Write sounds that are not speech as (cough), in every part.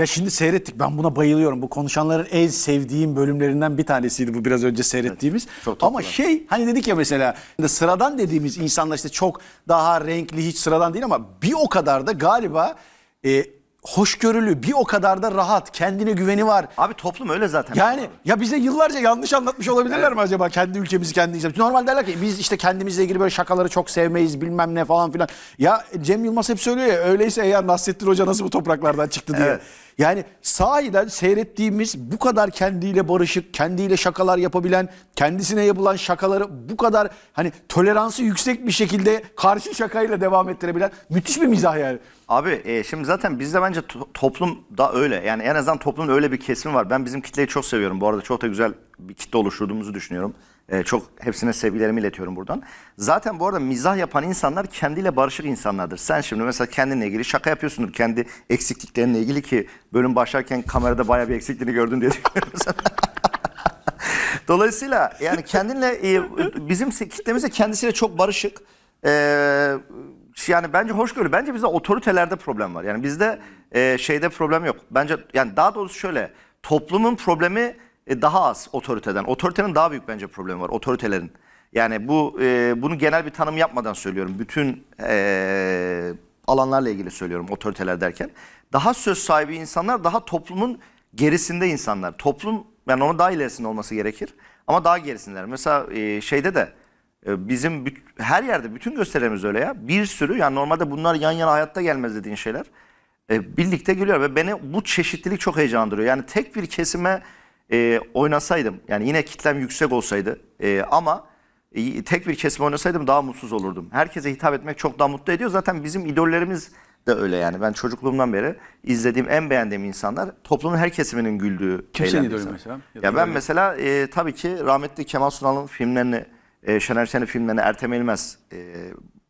Ya şimdi seyrettik ben buna bayılıyorum. Bu konuşanların en sevdiğim bölümlerinden bir tanesiydi bu biraz önce seyrettiğimiz. çok tatlı. ama şey hani dedik ya mesela sıradan dediğimiz insanlar işte çok daha renkli hiç sıradan değil ama bir o kadar da galiba e, hoşgörülü bir o kadar da rahat kendine güveni var. Abi toplum öyle zaten. Yani ya bize yıllarca yanlış anlatmış olabilirler mi acaba kendi ülkemizi kendi ülkemizi? Normal derler ki biz işte kendimizle ilgili böyle şakaları çok sevmeyiz bilmem ne falan filan. Ya Cem Yılmaz hep söylüyor ya öyleyse eğer Nasrettin Hoca nasıl bu topraklardan çıktı diye. Evet. Yani sahiden seyrettiğimiz bu kadar kendiyle barışık, kendiyle şakalar yapabilen, kendisine yapılan şakaları bu kadar hani toleransı yüksek bir şekilde karşı şakayla devam ettirebilen müthiş bir mizah yani. Abi e, şimdi zaten bizde bence to- toplum da öyle. Yani en azından toplumun öyle bir kesimi var. Ben bizim kitleyi çok seviyorum. Bu arada çok da güzel bir kitle oluşturduğumuzu düşünüyorum. E, çok hepsine sevgilerimi iletiyorum buradan. Zaten bu arada mizah yapan insanlar kendiyle barışık insanlardır. Sen şimdi mesela kendinle ilgili şaka yapıyorsundur. Kendi eksikliklerinle ilgili ki bölüm başlarken kamerada bayağı bir eksikliğini gördün diye düşünüyorum. (laughs) Dolayısıyla yani kendinle e, bizim kitlemiz de kendisiyle çok barışık. Ee, yani bence hoşgörü. Bence bizde otoritelerde problem var. Yani bizde e, şeyde problem yok. Bence yani daha doğrusu şöyle toplumun problemi e, daha az otoriteden. Otoritenin daha büyük bence problemi var otoritelerin. Yani bu e, bunu genel bir tanım yapmadan söylüyorum. Bütün e, alanlarla ilgili söylüyorum otoriteler derken. Daha söz sahibi insanlar daha toplumun gerisinde insanlar. Toplum yani onun daha ilerisinde olması gerekir. Ama daha gerisindeler. Mesela e, şeyde de e, bizim her yerde bütün gösterilerimiz öyle ya. Bir sürü yani normalde bunlar yan yana hayatta gelmez dediğin şeyler. e, birlikte gülüyor ve beni bu çeşitlilik çok heyecanlandırıyor. Yani tek bir kesime e, oynasaydım yani yine kitlem yüksek olsaydı e, ama e, tek bir kesime oynasaydım daha mutsuz olurdum. Herkese hitap etmek çok daha mutlu ediyor. Zaten bizim idollerimiz de öyle yani. Ben çocukluğumdan beri izlediğim en beğendiğim insanlar toplumun her kesiminin güldüğü. Kim senin idolün mesela? Ya Ya, ben idolün? mesela e, tabii ki rahmetli Kemal Sunal'ın filmlerini, e, Şener Şen'in filmlerini Ertem Elmez e,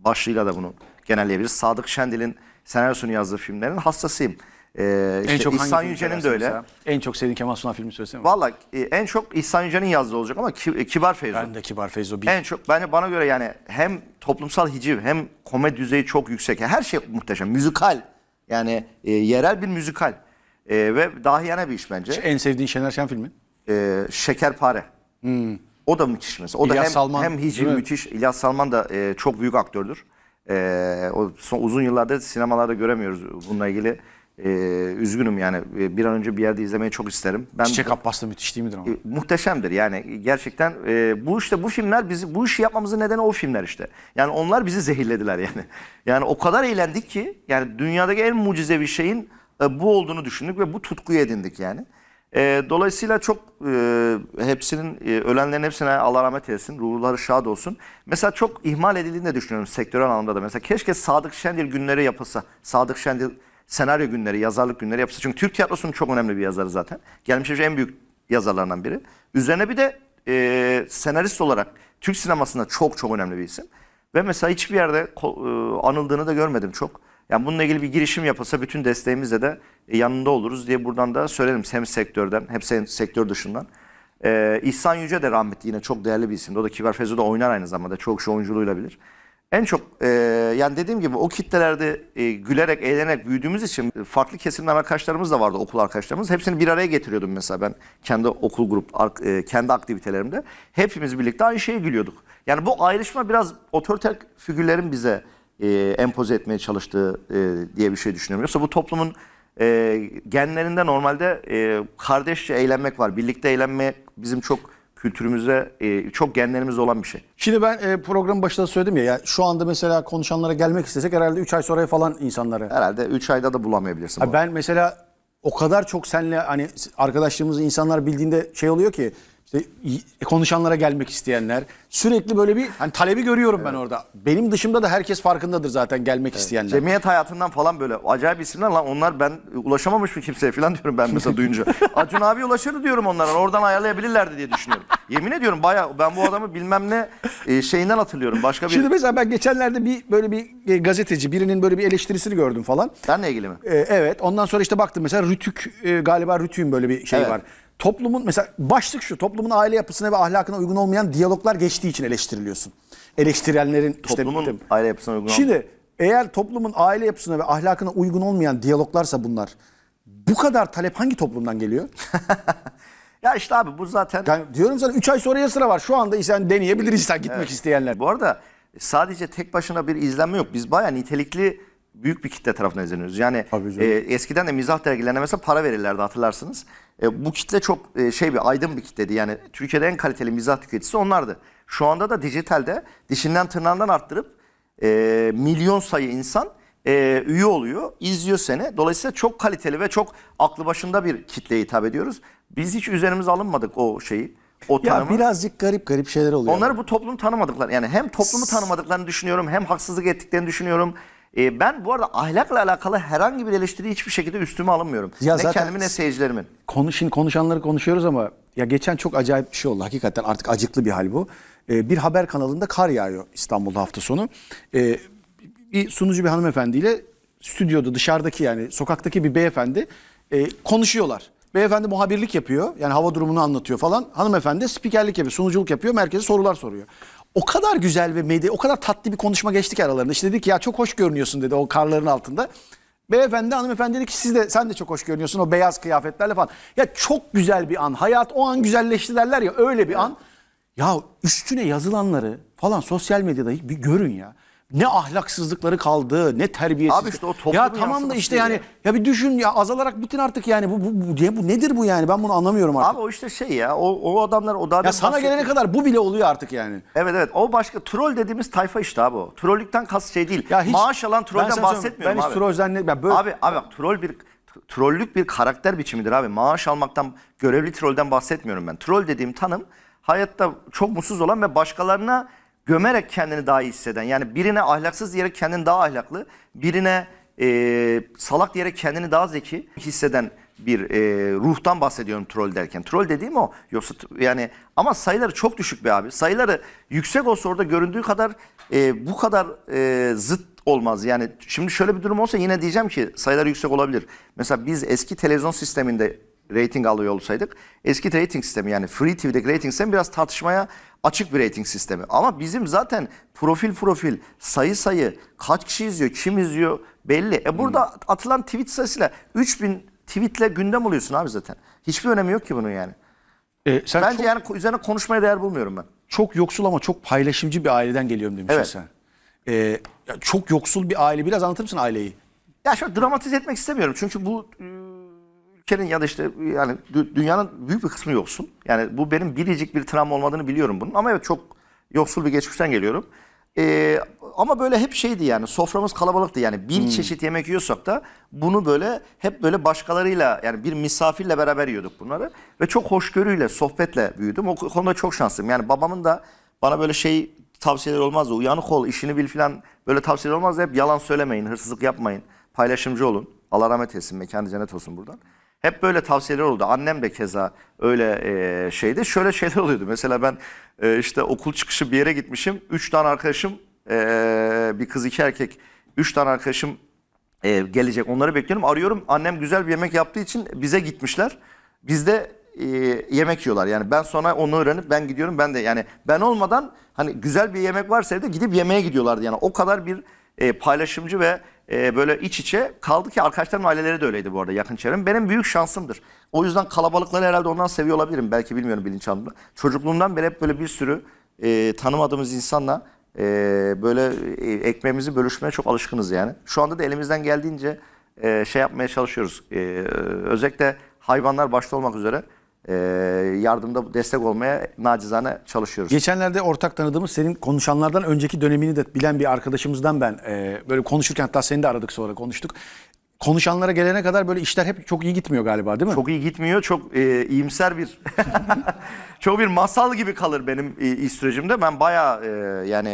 başlığıyla da bunu genelleyebiliriz. Sadık Şendil'in senaryosunu yazdığı filmlerin hastasıyım. E, işte en çok İhsan filmi Yüce'nin de öyle. mesela? En çok sevdiğin Kemal Sunal filmi söylesene. Valla e, en çok İhsan Yüce'nin yazdığı olacak ama Ki- e, Kibar Feyzo. Ben de Kibar Feyzo bir. En çok bence bana göre yani hem toplumsal hiciv hem komedi düzeyi çok yüksek. Her şey muhteşem. Müzikal. Yani e, yerel bir müzikal. E, ve dahiyane bir iş bence. En sevdiğin Şener Şen filmi? e, Şekerpare. O da müthiş mesela. O da İlyas hem, Salman, hem hiciv müthiş. İlyas Salman da e, çok büyük aktördür. E, o son uzun yıllardır sinemalarda göremiyoruz bununla ilgili. E, üzgünüm yani E, bir an önce bir yerde izlemeyi çok isterim. Ben Çiçek Abbas da müthiş değil midir ama? e, muhteşemdir yani gerçekten e, bu işte bu filmler bizi bu işi yapmamızın nedeni o filmler işte. Yani onlar bizi zehirlediler yani. (laughs) Yani o kadar eğlendik ki yani dünyadaki en mucizevi şeyin e, bu olduğunu düşündük ve bu tutkuyu edindik yani. E, dolayısıyla çok e, hepsinin e, ölenlerin hepsine Allah rahmet eylesin. Ruhları şad olsun. Mesela çok ihmal edildiğini de düşünüyorum sektörel anlamda da. Mesela keşke Sadık Şendil günleri yapılsa. Sadık Şendil senaryo günleri, yazarlık günleri yapılsa. Çünkü Türk tiyatrosunun çok önemli bir yazarı zaten. Gelmiş geçmiş en büyük yazarlarından biri. Üzerine bir de e, senarist olarak Türk sinemasında çok çok önemli bir isim. Ve mesela hiçbir yerde e, anıldığını da görmedim çok. Yani bununla ilgili bir girişim yapılsa bütün desteğimizle de e, yanında oluruz diye buradan da söylerim. Hem sektörden hem se- sektör dışından. Ee, İhsan Yüce de rahmetli yine çok değerli bir isimdi. O da Kibar Feyzo'da oynar aynı zamanda. Çok şu oyunculuğuyla bilir. En çok e, yani dediğim gibi o kitlelerde e, gülerek, eğlenerek büyüdüğümüz için farklı kesimden arkadaşlarımız da vardı okul arkadaşlarımız. Hepsini bir araya getiriyordum mesela ben kendi okul grup, e, kendi aktivitelerimde. Hepimiz birlikte aynı şeye gülüyorduk. Yani bu ayrışma biraz otoriter figürlerin bize e, empoze etmeye çalıştığı e, diye bir şey düşünüyorum. Yoksa bu toplumun e, genlerinde normalde e, kardeşçe eğlenmek var. Birlikte eğlenmek bizim çok kültürümüze, e, çok genlerimizde olan bir şey. Şimdi ben e, programın başında söyledim ya, ya şu anda mesela konuşanlara gelmek istesek herhalde 3 ay sonra falan insanları. Herhalde 3 ayda da bulamayabilirsin. Ha, ben mesela o kadar çok seninle hani arkadaşlığımızı insanlar bildiğinde şey oluyor ki işte y- konuşanlara gelmek isteyenler sürekli böyle bir hani talebi görüyorum ben orada. Benim dışımda da herkes farkındadır zaten gelmek isteyenler. Cemiyet hayatından falan böyle acayip isimler lan onlar ben ulaşamamış mı kimseye falan diyorum ben mesela duyunca. (laughs) Acun abi ulaşırdı diyorum onlara oradan ayarlayabilirlerdi diye düşünüyorum. Yemin ediyorum baya ben bu adamı bilmem ne e, şeyinden hatırlıyorum. Başka bir Şimdi mesela ben geçenlerde bir böyle bir e, gazeteci birinin böyle bir eleştirisini gördüm falan. benle ilgili mi? Ee, evet. Ondan sonra işte baktım mesela Rütük e, galiba Rütük'ün böyle bir şey Evet. var. Toplumun mesela başlık şu. Toplumun aile yapısına ve ahlakına uygun olmayan diyaloglar geçtiği için eleştiriliyorsun. Eleştirenlerin işte Toplumun aile yapısına uygun Şimdi eğer toplumun aile yapısına ve ahlakına uygun olmayan diyaloglarsa bunlar Bu kadar talep hangi toplumdan geliyor? (laughs) Ya işte abi bu zaten Yani diyorum sana 3 ay sonraya sıra var. Şu anda sen deneyebilir insan gitmek isteyenler. Bu arada sadece tek başına bir izlenme yok. Biz bayağı nitelikli büyük bir kitle tarafından izleniyoruz. Yani e, eskiden de mizah dergilerine mesela para verirlerdi hatırlarsınız. E, bu kitle çok e, şey bir aydın bir kitledi. Yani Türkiye'de en kaliteli mizah tüketicisi onlardı. Şu anda da dijitalde dişinden tırnağından arttırıp e, milyon sayı insan e, üye oluyor, izliyor seni. Dolayısıyla çok kaliteli ve çok aklı başında bir kitleye hitap ediyoruz. Biz hiç üzerimize alınmadık o şeyi, o Ya tanımı. birazcık garip garip şeyler oluyor. Onları bu toplumu tanımadıkları yani hem toplumu tanımadıklarını düşünüyorum hem haksızlık ettiklerini düşünüyorum. Ee, ben bu arada ahlakla alakalı herhangi bir eleştiri hiçbir şekilde üstüme alınmıyorum. Ya ne zaten- kendimi ne seyircilerimin. Konu, şimdi konuşanları konuşuyoruz ama ya geçen çok acayip bir şey oldu. Hakikaten artık acıklı bir hal bu. Ee, bir haber kanalında kar yağıyor İstanbul'da hafta sonu. Ee, bir sunucu bir hanımefendiyle stüdyoda dışarıdaki yani sokaktaki bir beyefendi e, konuşuyorlar. Beyefendi muhabirlik yapıyor. Yani hava durumunu anlatıyor falan. Hanımefendi spikerlik yapıyor, sunuculuk yapıyor. Merkeze sorular soruyor. O kadar güzel ve medya, o kadar tatlı bir konuşma geçti ki aralarında. İşte dedi ki ya çok hoş görünüyorsun dedi o karların altında. Beyefendi hanımefendi dedi ki siz de sen de çok hoş görünüyorsun o beyaz kıyafetlerle falan. Ya çok güzel bir an. Hayat o an güzelleşti derler ya öyle bir an. Ya üstüne yazılanları falan sosyal medyada bir görün ya. Ne ahlaksızlıkları kaldı, ne terbiyesizlik. Abi işte o toplumun Ya tamam da işte yani ya. ya bir düşün ya azalarak bitin artık yani bu bu, bu, diye bu nedir bu yani ben bunu anlamıyorum artık. Abi o işte şey ya o, o adamlar o daha ya sana gelene kadar bu bile oluyor artık yani. Evet evet o başka troll dediğimiz tayfa işte abi o. Trollükten kast şey değil. Ya hiç- Maaş alan Ben trollden bahsetmiyorum Ben abi. hiç troll zannetmiyorum. Böyle, Abi abi bak troll bir trollük bir karakter biçimidir abi. Maaş almaktan görevli trollden bahsetmiyorum ben. Troll dediğim tanım hayatta çok mutsuz olan ve başkalarına gömerek kendini daha iyi hisseden. Yani birine ahlaksız diyerek kendini daha ahlaklı, birine e, salak diyerek kendini daha zeki hisseden bir e, ruhtan bahsediyorum troll derken. Troll dediğim o. Yoksa yani ama sayıları çok düşük be abi. Sayıları yüksek olsa orada göründüğü kadar e, bu kadar e, zıt olmaz. Yani şimdi şöyle bir durum olsa yine diyeceğim ki sayıları yüksek olabilir. Mesela biz eski televizyon sisteminde rating alıyor olsaydık eski rating sistemi yani Free TV'deki rating sistemi biraz tartışmaya açık bir rating sistemi. Ama bizim zaten profil profil sayı sayı kaç kişi izliyor kim izliyor belli. E burada atılan tweet sayısıyla 3000 tweetle gündem oluyorsun abi zaten. Hiçbir önemi yok ki bunun yani. E, sen Bence çok, yani üzerine konuşmaya değer bulmuyorum ben. çok yoksul ama çok paylaşımcı bir aileden geliyorum demişsin Evet. sen. E, çok yoksul bir aile biraz anlatır mısın aileyi? Ya şöyle dramatize etmek istemiyorum. Çünkü bu ülkenin ya da işte yani dü- dünyanın büyük bir kısmı yoksul. Yani bu benim biricik bir travma olmadığını biliyorum bunun. Ama evet çok yoksul bir geçmişten geliyorum. E, ama böyle hep şeydi yani soframız kalabalıktı. Yani bir çeşit yemek yiyorsak da bunu böyle hep böyle başkalarıyla yani bir misafirle beraber yiyorduk bunları. Ve çok hoşgörüyle, sohbetle büyüdüm. O konuda çok şanslıyım. Yani babamın da bana böyle şey tavsiyeleri olmazdı. Uyanık ol, işini bil filan böyle tavsiyeler olmazdı. Hep yalan söylemeyin, hırsızlık yapmayın, paylaşımcı olun. Allah rahmet etsin, mekanı cennet olsun buradan. Hep böyle tavsiyeler oldu. Annem de keza öyle e, şeydi. Şöyle şeyler oluyordu. Mesela ben e, işte okul çıkışı bir yere gitmişim. Üç tane arkadaşım, e, bir kız iki erkek, üç tane arkadaşım e, gelecek. Onları bekliyorum. Arıyorum. Annem güzel bir yemek yaptığı için bize gitmişler. Bizde e, yemek yiyorlar. Yani ben sonra onu öğrenip ben gidiyorum. Ben de yani ben olmadan hani güzel bir yemek varsa evde gidip yemeğe gidiyorlardı. Yani o kadar bir e, paylaşımcı ve e, böyle iç içe kaldı ki arkadaşlarımın aileleri de öyleydi bu arada yakın çevrem. Benim büyük şansımdır. O yüzden kalabalıkları herhalde ondan seviyor olabilirim. Belki bilmiyorum bilinçaltımda. Çocukluğumdan beri hep böyle bir sürü e, tanımadığımız insanla e, böyle e, ekmeğimizi bölüşmeye çok alışkınız yani. Şu anda da elimizden geldiğince e, şey yapmaya çalışıyoruz. E, özellikle hayvanlar başta olmak üzere e, yardımda destek olmaya nacizane çalışıyoruz. Geçenlerde ortak tanıdığımız senin konuşanlardan önceki dönemini de bilen bir arkadaşımızdan ben e, böyle konuşurken hatta seni de aradık sonra konuştuk. Konuşanlara gelene kadar böyle işler hep çok iyi gitmiyor galiba değil mi? Çok iyi gitmiyor. Çok e, iyimser bir (laughs) çok bir masal gibi kalır benim e, iş sürecimde. Ben bayağı e, yani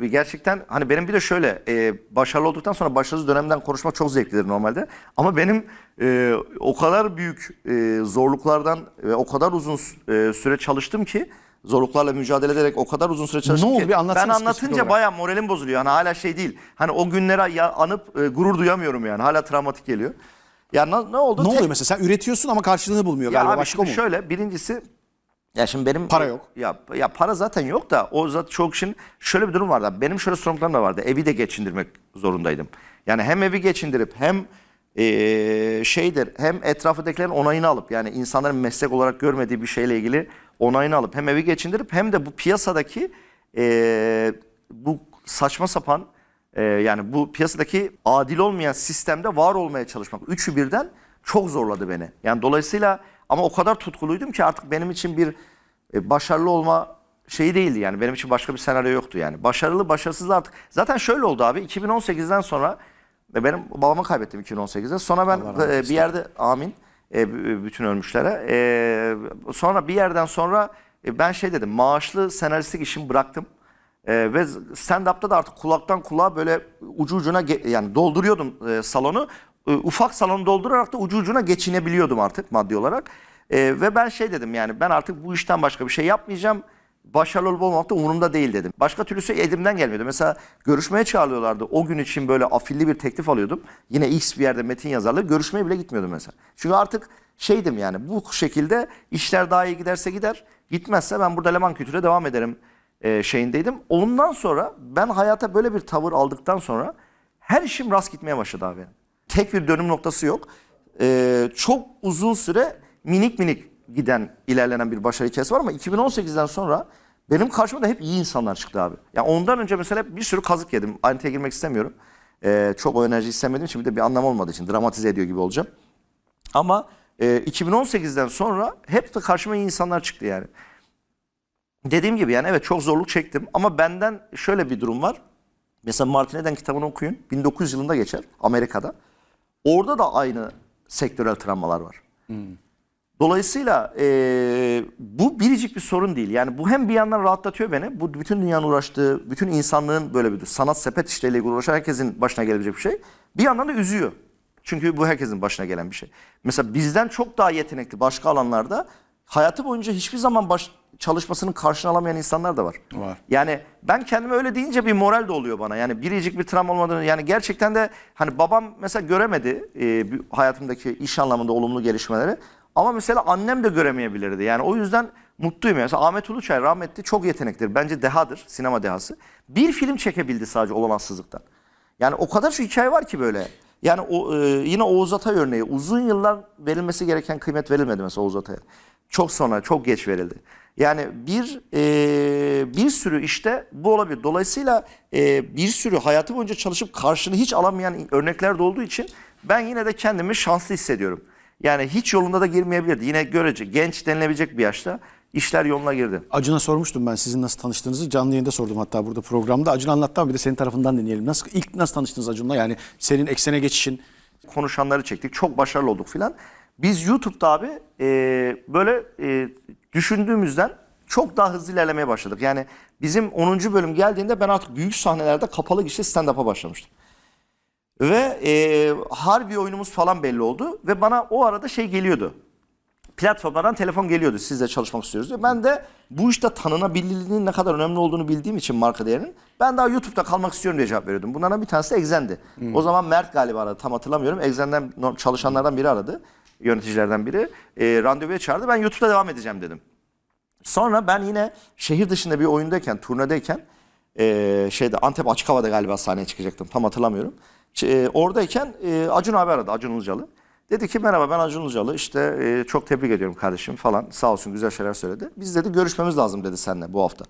e, gerçekten hani benim bir de şöyle e, başarılı olduktan sonra başarısız dönemden konuşmak çok zevklidir normalde. Ama benim e, o kadar büyük e, zorluklardan ve o kadar uzun e, süre çalıştım ki zorluklarla mücadele ederek o kadar uzun süre çalıştım oldu? ki Bir ben anlatınca bayağı moralim bozuluyor. Hani hala şey değil. Hani o günlere ya, anıp e, gurur duyamıyorum yani. Hala travmatik geliyor. Ya ne, ne oldu? Ne Tek- oluyor mesela sen üretiyorsun ama karşılığını bulmuyor ya galiba abi başka mı? şöyle birincisi ya şimdi benim Para yok. Ya ya para zaten yok da o zaten çok şimdi şöyle bir durum vardı. Benim şöyle sorunlarım da vardı. Evi de geçindirmek zorundaydım. Yani hem evi geçindirip hem e, şeydir hem etrafındakilerin onayını alıp yani insanların meslek olarak görmediği bir şeyle ilgili onayını alıp hem evi geçindirip hem de bu piyasadaki e, bu saçma sapan e, yani bu piyasadaki adil olmayan sistemde var olmaya çalışmak. Üçü birden çok zorladı beni. Yani dolayısıyla ama o kadar tutkuluydum ki artık benim için bir e, başarılı olma şeyi değildi yani. Benim için başka bir senaryo yoktu yani. Başarılı, başarısız artık. Zaten şöyle oldu abi. 2018'den sonra ve benim babamı kaybettim 2018'de. Sonra ben e, bir yerde amin e, b- bütün ölmüşlere. E, sonra bir yerden sonra e, ben şey dedim. Maaşlı senaristlik işimi bıraktım. E, ve stand-up'ta da artık kulaktan kulağa böyle ucu ucuna yani dolduruyordum e, salonu. E, ufak salonu doldurarak da ucu ucuna geçinebiliyordum artık maddi olarak. E, ve ben şey dedim yani ben artık bu işten başka bir şey yapmayacağım. Başarılı olup olmamak da umurumda değil dedim. Başka türlüsü elimden gelmiyordu. Mesela görüşmeye çağırıyorlardı. O gün için böyle afilli bir teklif alıyordum. Yine X bir yerde metin yazarlığı. Görüşmeye bile gitmiyordum mesela. Çünkü artık şeydim yani bu şekilde işler daha iyi giderse gider. Gitmezse ben burada Leman Kültür'e devam ederim e, şeyindeydim. Ondan sonra ben hayata böyle bir tavır aldıktan sonra her işim rast gitmeye başladı abi. Tek bir dönüm noktası yok. Ee, çok uzun süre minik minik giden, ilerlenen bir başarı hikayesi var ama 2018'den sonra benim karşıma da hep iyi insanlar çıktı abi. Yani ondan önce mesela bir sürü kazık yedim. Ayrıntıya girmek istemiyorum. Ee, çok o enerji istemediğim için de bir anlam olmadığı için dramatize ediyor gibi olacağım. Ama e, 2018'den sonra hep de karşıma iyi insanlar çıktı yani. Dediğim gibi yani evet çok zorluk çektim ama benden şöyle bir durum var. Mesela Martin Eden kitabını okuyun. 1900 yılında geçer Amerika'da. Orada da aynı sektörel travmalar var. Dolayısıyla eee, bu biricik bir sorun değil. Yani bu hem bir yandan rahatlatıyor beni. Bu bütün dünyanın uğraştığı, bütün insanlığın böyle bir sanat sepet işleriyle ilgili uğraşan herkesin başına gelebilecek bir şey. Bir yandan da üzüyor. Çünkü bu herkesin başına gelen bir şey. Mesela bizden çok daha yetenekli başka alanlarda hayatı boyunca hiçbir zaman baş, çalışmasının karşılığını alamayan insanlar da var. Var. Yani ben kendime öyle deyince bir moral de oluyor bana. Yani biricik bir travma olmadığını yani gerçekten de hani babam mesela göremedi e, hayatımdaki iş anlamında olumlu gelişmeleri. Ama mesela annem de göremeyebilirdi. Yani o yüzden mutluyum. Mesela Ahmet Uluçay rahmetli çok yeteneklidir. Bence dehadır, sinema dehası. Bir film çekebildi sadece olanaksızlıktan. Yani o kadar şu hikaye var ki böyle. Yani o, e, yine Oğuz Atay örneği. Uzun yıllar verilmesi gereken kıymet verilmedi mesela Oğuz Atay'a. Çok sonra, çok geç verildi. Yani bir e, bir sürü işte bu olabilir. Dolayısıyla e, bir sürü hayatı boyunca çalışıp karşını hiç alamayan örnekler de olduğu için ben yine de kendimi şanslı hissediyorum. Yani hiç yolunda da girmeyebilirdi. Yine görece genç denilebilecek bir yaşta işler yoluna girdi. Acun'a sormuştum ben sizin nasıl tanıştığınızı. Canlı yayında sordum hatta burada programda. Acun anlattı ama bir de senin tarafından dinleyelim. Nasıl ilk nasıl tanıştınız Acun'la? Yani senin eksene geçişin. konuşanları çektik. Çok başarılı olduk filan. Biz YouTube'da abi e, böyle e, düşündüğümüzden çok daha hızlı ilerlemeye başladık. Yani bizim 10. bölüm geldiğinde ben artık büyük sahnelerde kapalı gişe stand-up'a başlamıştım. Ve e, harbi oyunumuz falan belli oldu. Ve bana o arada şey geliyordu. Platformlardan telefon geliyordu sizle çalışmak istiyoruz diye. Ben de bu işte tanınabilirliğinin ne kadar önemli olduğunu bildiğim için marka değerinin ben daha YouTube'da kalmak istiyorum diye cevap veriyordum. Bunlardan bir tanesi de Exen'di. O zaman Mert galiba aradı tam hatırlamıyorum. Exen'den no- çalışanlardan biri aradı. Yöneticilerden biri. E, randevuya çağırdı. Ben YouTube'da devam edeceğim dedim. Sonra ben yine şehir dışında bir oyundayken, turnedeyken eee şeyde Antep Açık Hava'da galiba sahneye çıkacaktım. Tam hatırlamıyorum. Eee, oradayken eee, Acun abi aradı, Acun Ilıcalı. Dedi ki merhaba ben Acun Ilıcalı işte eee, çok tebrik ediyorum kardeşim falan. Sağ olsun güzel şeyler söyledi. Biz dedi görüşmemiz lazım dedi seninle bu hafta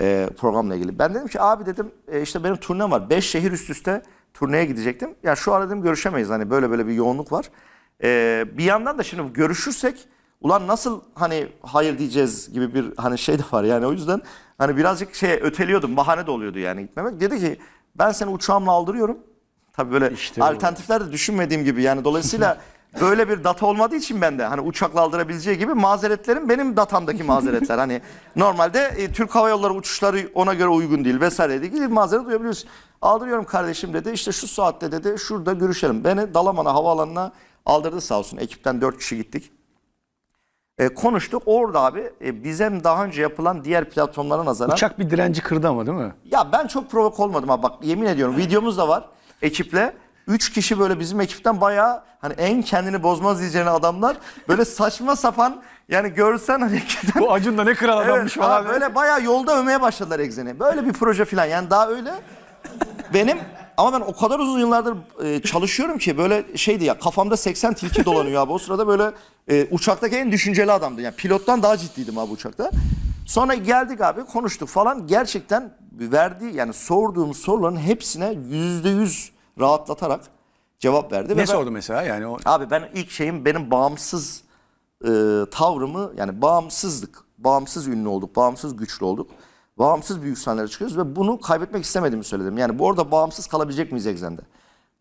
eee, programla ilgili. Ben dedim ki abi dedim e, işte benim turnem var. Beş şehir üst üste turneye gidecektim. Ya şu ara dedim görüşemeyiz hani böyle böyle bir yoğunluk var. Eee, bir yandan da şimdi görüşürsek ulan nasıl hani hayır diyeceğiz gibi bir hani şey de var yani o yüzden hani birazcık şey öteliyordum bahane de oluyordu yani gitmemek. Dedi ki ben seni uçağımla aldırıyorum. Tabii böyle İşte bu. alternatifler de düşünmediğim gibi yani dolayısıyla (laughs) böyle bir data olmadığı için bende hani uçakla aldırabileceği gibi mazeretlerim benim datamdaki mazeretler. hani normalde e, Türk Hava Yolları uçuşları ona göre uygun değil vesaire diye gidip mazeret duyabiliyorsun. Aldırıyorum kardeşim dedi işte şu saatte dedi şurada görüşelim. Beni Dalaman'a havaalanına aldırdı sağ olsun ekipten dört kişi gittik. E, konuştuk. Orada abi e, bizim daha önce yapılan diğer platformlara nazaran Uçak bir direnci kırdı ama değil mi? ya ben çok provok olmadım abi bak yemin ediyorum videomuz da var ekiple. Üç kişi böyle bizim ekipten bayağı hani en kendini bozmaz diyeceğine adamlar böyle saçma sapan yani görsen hani Bu Acun da ne kral adammış Evet, falan. böyle bayağı yolda övmeye başladılar Exen'i. Böyle bir proje falan yani daha öyle. Benim Ama ben o kadar uzun yıllardır e, çalışıyorum ki böyle şeydi ya kafamda 80 tilki dolanıyor abi. O sırada böyle e, uçaktaki en düşünceli adamdı. Yani pilottan daha ciddiydim abi uçakta. Sonra geldik abi konuştuk falan. Gerçekten verdiği yani sorduğum soruların hepsine yüzde yüz rahatlatarak cevap verdi. Ve Ne ben- sordu mesela yani o Abi ben ilk şeyim benim bağımsız e, tavrımı yani bağımsızlık, bağımsız ünlü olduk, bağımsız güçlü olduk. Bağımsız büyük sahnelere çıkıyoruz ve bunu kaybetmek istemediğimi söyledim. Yani bu arada bağımsız kalabilecek miyiz Exxen'de?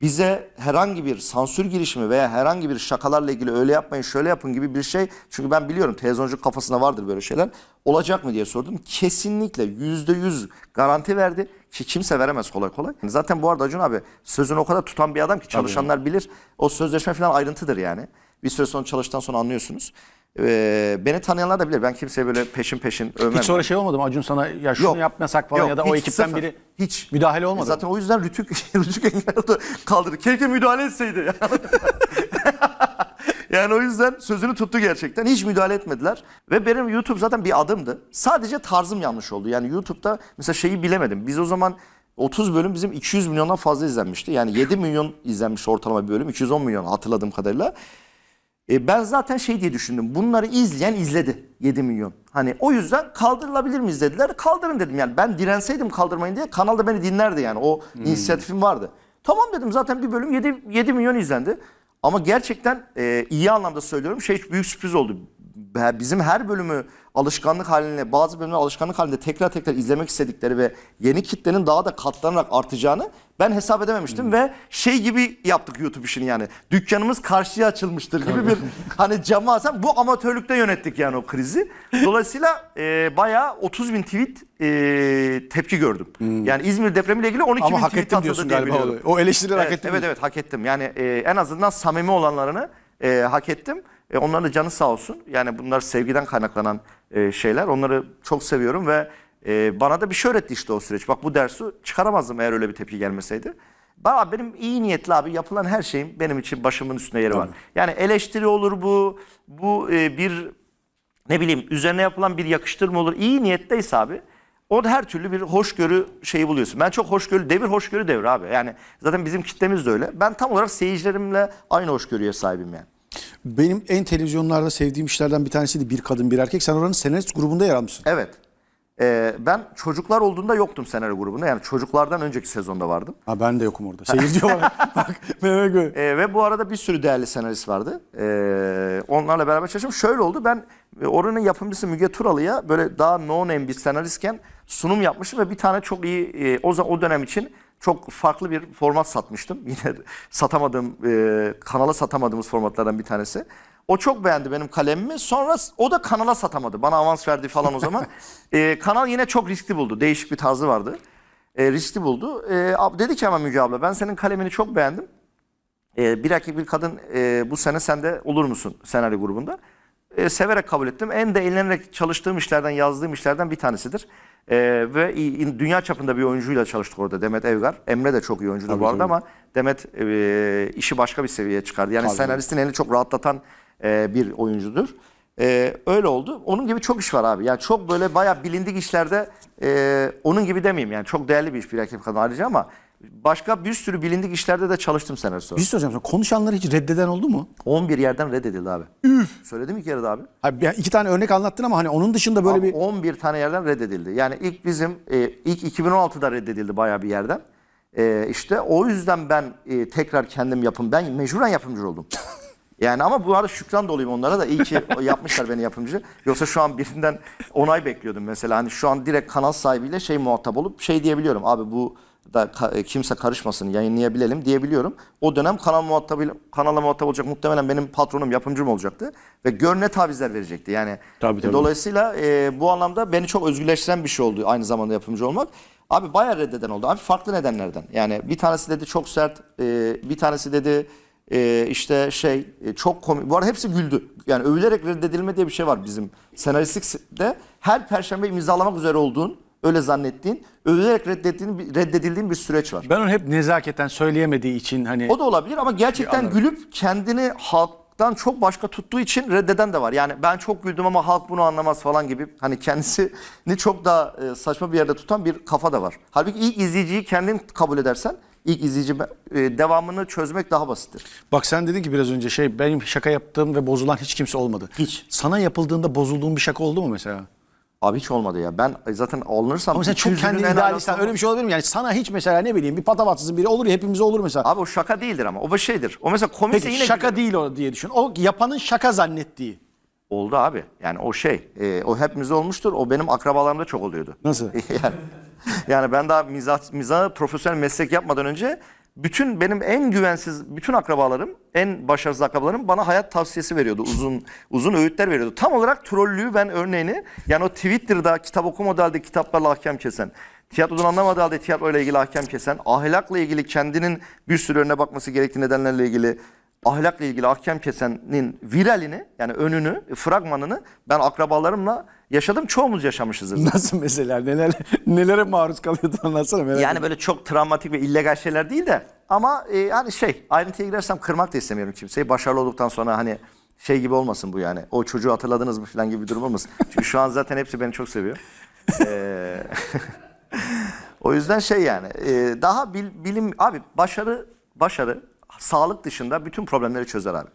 Bize herhangi bir sansür girişimi veya herhangi bir şakalarla ilgili öyle yapmayın şöyle yapın gibi bir şey. Çünkü ben biliyorum televizyoncu kafasında vardır böyle şeyler. Olacak mı diye sordum. Kesinlikle yüzde yüz garanti verdi ki kimse veremez kolay kolay. Zaten bu arada Acun abi sözünü o kadar tutan bir adam ki çalışanlar bilir. O sözleşme falan ayrıntıdır yani. Bir süre sonra çalıştıktan sonra anlıyorsunuz. Ee, beni tanıyanlar da bilir. Ben kimseye böyle peşin peşin övmem. hiç sonra şey olmadı mı Acun sana ya şunu Yok. yapmasak falan Yok, ya da o hiç, ekipten sıfır. biri hiç müdahale olmadı. mı? Zaten o yüzden Rütük (laughs) Rütük engelli kaldırdı. Keşke müdahale etseydi. (laughs) yani o yüzden sözünü tuttu gerçekten. Hiç müdahale etmediler. Ve benim YouTube zaten bir adımdı. Sadece tarzım yanlış oldu. Yani YouTube'da mesela şeyi bilemedim. Biz o zaman 30 bölüm bizim 200 milyondan fazla izlenmişti. Yani 7 milyon izlenmiş ortalama bir bölüm. 210 milyon hatırladığım kadarıyla. E, ben zaten şey diye düşündüm. Bunları izleyen izledi 7 milyon. Hani o yüzden kaldırılabilir mi izlediler? Kaldırın dedim yani. Ben direnseydim kaldırmayın diye kanalda beni dinlerdi yani. O inisiyatifim vardı. Tamam dedim zaten bir bölüm 7, 7 milyon izlendi. Ama gerçekten e, iyi anlamda söylüyorum. Şey büyük sürpriz oldu. Bizim her bölümü alışkanlık haline, bazı bölümleri alışkanlık halinde tekrar tekrar izlemek istedikleri ve yeni kitlenin daha da katlanarak artacağını ben hesap edememiştim ve şey gibi yaptık YouTube işini yani. Dükkanımız karşıya açılmıştır gibi bir (laughs) hani cama alsam bu amatörlükte yönettik yani o krizi. Dolayısıyla e, bayağı 30 bin tweet e, tepki gördüm. Yani İzmir depremiyle ilgili 12 bin Ama hak tweet ettim diyorsun galiba. biliyorum. O eleştirileri hak Evet, ettim. evet evet hak ettim. Yani e, en azından samimi olanlarını e, hak ettim. E, onların da canı sağ olsun. Yani bunlar sevgiden kaynaklanan e, şeyler. Onları çok seviyorum ve e, bana da bir şey öğretti işte o süreç. Bak bu dersi çıkaramazdım eğer öyle bir tepki gelmeseydi. Bana benim iyi niyetli abi yapılan her şeyin benim için başımın üstünde yeri var. Yani eleştiri olur bu, bu e, bir ne bileyim üzerine yapılan bir yakıştırma olur. İyi niyetteyse abi orada her türlü bir hoşgörü şeyi buluyorsun. Ben çok hoşgörü, devir hoşgörü devri abi. Yani zaten bizim kitlemiz de öyle. Ben tam olarak seyircilerimle aynı hoşgörüye sahibim yani. Benim en televizyonlarda sevdiğim işlerden bir tanesiydi bir kadın bir erkek. Sen oranın senarist grubunda yer almışsın. Evet. Ee, ben çocuklar olduğunda yoktum senaryo grubunda. Yani çocuklardan önceki sezonda vardım. Ha ben de yokum orada. Seyirci olarak. (laughs) Bak Mehmet Ee, ve bu arada bir sürü değerli senarist vardı. Ee, onlarla beraber çalıştım. Şöyle oldu ben oranın yapımcısı Müge Turalı'ya böyle daha no name bir senaristken sunum yapmıştım ve bir tane çok iyi e, o, o dönem için çok farklı bir format satmıştım. (laughs) Yine satamadığım, e, kanala satamadığımız formatlardan bir tanesi. O çok beğendi benim kalemimi. Sonra o da kanala satamadı. Bana avans verdi falan o zaman. (laughs) E, kanal yine çok riskli buldu. Değişik bir tarzı vardı. E, riskli buldu. E, dedi ki ama Müge abla ben senin kalemini çok beğendim. E, bir erkek bir kadın e, bu sene sende olur musun senaryo grubunda? E, severek kabul ettim. En de eğlenerek çalıştığım işlerden, yazdığım işlerden bir tanesidir. E, ve iyi- dünya çapında bir oyuncuyla çalıştık orada Demet Evgar. Emre de çok iyi oyuncudur Tabii, bu arada tabii. ama Demet e, işi başka bir seviyeye çıkardı. Yani Tabii. senaristin elini çok rahatlatan e, bir oyuncudur. E, öyle oldu. Onun gibi çok iş var abi. Yani çok böyle bayağı bilindik işlerde e, onun gibi demeyeyim yani çok değerli bir iş bir erkek kadın ayrıca ama başka bir sürü bilindik işlerde de çalıştım senarist olarak. Bir şey soracağım sana. Konuşanları hiç reddeden oldu mu? 11 yerden reddedildi abi. Söyledim iki kere de abi. Abi ya iki tane örnek anlattın ama hani onun dışında böyle Abi bir 11 tane yerden reddedildi. Yani ilk bizim e, ilk 2016'da reddedildi bayağı bir yerden. E, işte o yüzden ben e, tekrar kendim yapım ben mecburen yapımcı oldum. (laughs) Yani ama bu arada şükran doluyum onlara da iyi ki yapmışlar beni yapımcı. Yoksa şu an birinden onay bekliyordum mesela. Hani şu an direkt kanal sahibiyle şey muhatap olup şey diyebiliyorum. Abi bu da e, kimse karışmasın yayınlayabilelim diyebiliyorum. O dönem kanal muhatabı kanala muhatap olacak muhtemelen benim patronum yapımcım olacaktı ve gör ne tavizler verecekti. Yani Tabii, tabii. dolayısıyla e, bu anlamda beni çok özgürleştiren bir şey oldu aynı zamanda yapımcı olmak. Abi bayağı reddeden oldu. Abi farklı nedenlerden. Yani bir tanesi dedi çok sert, e, bir tanesi dedi e, işte şey e, çok komik. Bu arada hepsi güldü. Yani övülerek reddedilme diye bir şey var bizim senaristlikte. Her perşembe imzalamak üzere olduğun, öyle zannettiğin, övülerek reddettiğin, reddedildiğin bir süreç var. ben onu hep nezaketen söyleyemediği için hani O da olabilir ama gerçekten gülüp kendini halktan çok başka tuttuğu için reddeden de var. Yani ben çok güldüm ama halk bunu anlamaz falan gibi hani kendisini (laughs) çok daha e, saçma bir yerde tutan bir kafa da var. Halbuki ilk izleyiciyi kendin kabul edersen ilk izleyici e, devamını çözmek daha basittir. Bak sen dedin ki biraz önce şey benim şaka yaptığım ve bozulan hiç kimse olmadı. Hiç. Sana yapıldığında bozulduğun bir şaka oldu mu mesela? Abi hiç olmadı ya. Ben zaten alınırsam Ama sen çok 200'ünün kendini en idealist. Öyle bir şey olabilir mi? Yani sana hiç mesela ne bileyim bir patavatsızın biri olur ya hepimize olur mesela. Abi o şaka değildir ama. O bir şeydir. O mesela komikse Peki yine şaka gülerim. değil o diye düşün. O yapanın şaka zannettiği. Oldu abi. Yani o şey. e, o hepimizde olmuştur. O benim akrabalarımda çok oluyordu. Nasıl? (laughs) yani, yani ben daha mizah, mizah profesyonel meslek yapmadan önce bütün benim en güvensiz bütün akrabalarım, en başarısız akrabalarım bana hayat tavsiyesi veriyordu. Uzun uzun öğütler veriyordu. Tam olarak trollüğü ben örneğini yani o Twitter'da kitap okumadığı halde kitaplarla ahkam kesen, tiyatrodan anlamadığı halde tiyatroyla ilgili ahkam kesen, ahlakla ilgili kendinin bir sürü önüne bakması gerektiği nedenlerle ilgili ahlakla ilgili ahkam kesenin viralini yani önünü, fragmanını ben akrabalarımla yaşadım. Çoğumuz yaşamışızdır. (laughs) Nasıl mesela? Neler nelere maruz kalıyordun anlatsana. Merak Yani böyle çok travmatik ve illegal şeyler değil de ama e, yani şey ayrıntıya girersem kırmak da istemiyorum kimseyi. Başarılı olduktan sonra hani şey gibi olmasın bu yani. O çocuğu hatırladınız mı falan gibi bir durum olmasın. (laughs) Çünkü şu an zaten hepsi beni çok seviyor. Ee, (laughs) o yüzden şey yani e, daha bil- bilim abi başarı başarı sağlık dışında bütün problemleri çözer abi.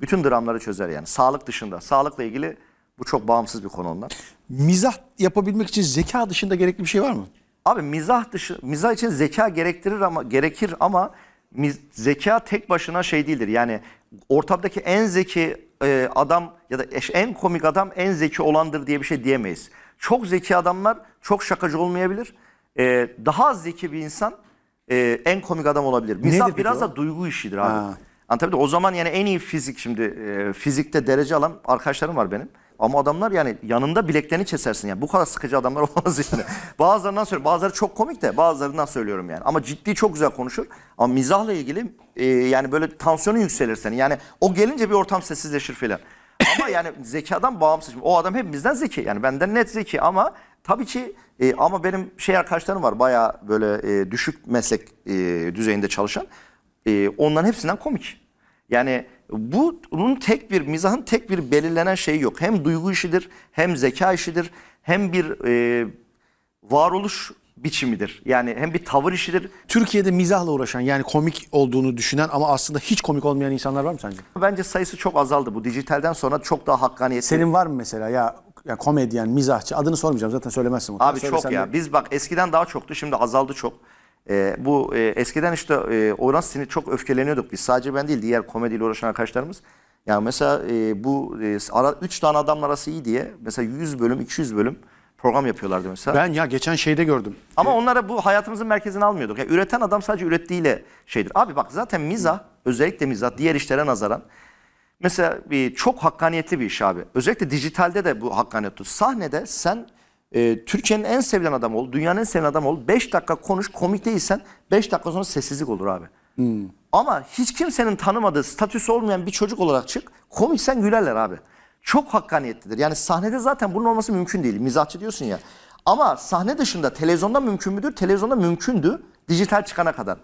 Bütün dramları çözer yani. Sağlık dışında. Sağlıkla ilgili bu çok bağımsız bir konu ondan. Mizah yapabilmek için zeka dışında gerekli bir şey var mı? Abi mizah dışı mizah için zeka gerektirir ama gerekir ama miz- zeka tek başına şey değildir. Yani ortamdaki en zeki e, adam ya da en komik adam en zeki olandır diye bir şey diyemeyiz. Çok zeki adamlar çok şakacı olmayabilir. E, daha az zeki bir insan e, en komik adam olabilir. Peki biraz o? da duygu işidir abi. Ha. Anlatabildim mi? O zaman yani en iyi fizik şimdi e, fizikte derece alan arkadaşlarım var benim. Ama adamlar yani yanında bileklerini kesersin yani. Bu kadar sıkıcı adamlar (laughs) olmaz yani. Bazılarından söylüyorum. Bazıları çok komik de bazılarından söylüyorum yani. Ama ciddi çok güzel konuşur. Ama mizahla ilgili e, yani böyle tansiyonun yükselir senin. Yani o gelince bir ortam sessizleşir filan. Ama yani zekadan bağımsız. Şimdi O adam hepimizden zeki. Yani benden net zeki ama tabii ki e, ama benim şey arkadaşlarım var bayağı böyle e, düşük meslek e, düzeyinde çalışan. E, onların hepsinden komik. Yani bu bunun tek bir mizahın tek bir belirlenen şeyi yok. Hem duygu işidir, hem zeka işidir, hem bir e, varoluş biçimidir. Yani hem bir tavır işidir. Türkiye'de mizahla uğraşan yani komik olduğunu düşünen ama aslında hiç komik olmayan insanlar var mı sence? Bence sayısı çok azaldı. Bu dijitalden sonra çok daha hakkaniyetli. Senin var mı mesela ya, ya komedyen, mizahçı adını sormayacağım zaten söylemezsin. Abi çok ya. de- Biz bak eskiden daha çoktu şimdi azaldı çok. Ee, bu e, eskiden işte e, Orhan Sinir çok öfkeleniyorduk biz. Sadece ben değil diğer komediyle uğraşan arkadaşlarımız. Yani mesela e, bu e, ara, üç tane adamın arası iyi diye mesela 100 bölüm 200 bölüm program yapıyorlardı mesela. Ben ya geçen şeyde gördüm. Ama onlara bu hayatımızın merkezine almıyorduk. Yani üreten adam sadece ürettiğiyle şeydir. Abi bak zaten mizah özellikle mizah diğer işlere nazaran Mesela bir çok hakkaniyetli bir iş abi. Özellikle dijitalde de bu hakkaniyetli. Sahnede sen e, Türkiye'nin en sevilen adamı ol, dünyanın en sevilen adamı ol. 5 dakika konuş, komik değilsen 5 dakika sonra sessizlik olur abi. Ama hiç kimsenin tanımadığı, statüsü olmayan bir çocuk olarak çık. Komiksen gülerler abi. Çok hakkaniyetlidir. Yani sahnede zaten bunun olması mümkün değil. Mizahçı diyorsun ya. Ama sahne dışında televizyonda mümkün müdür? Televizyonda mümkündü. Dijital çıkana kadar.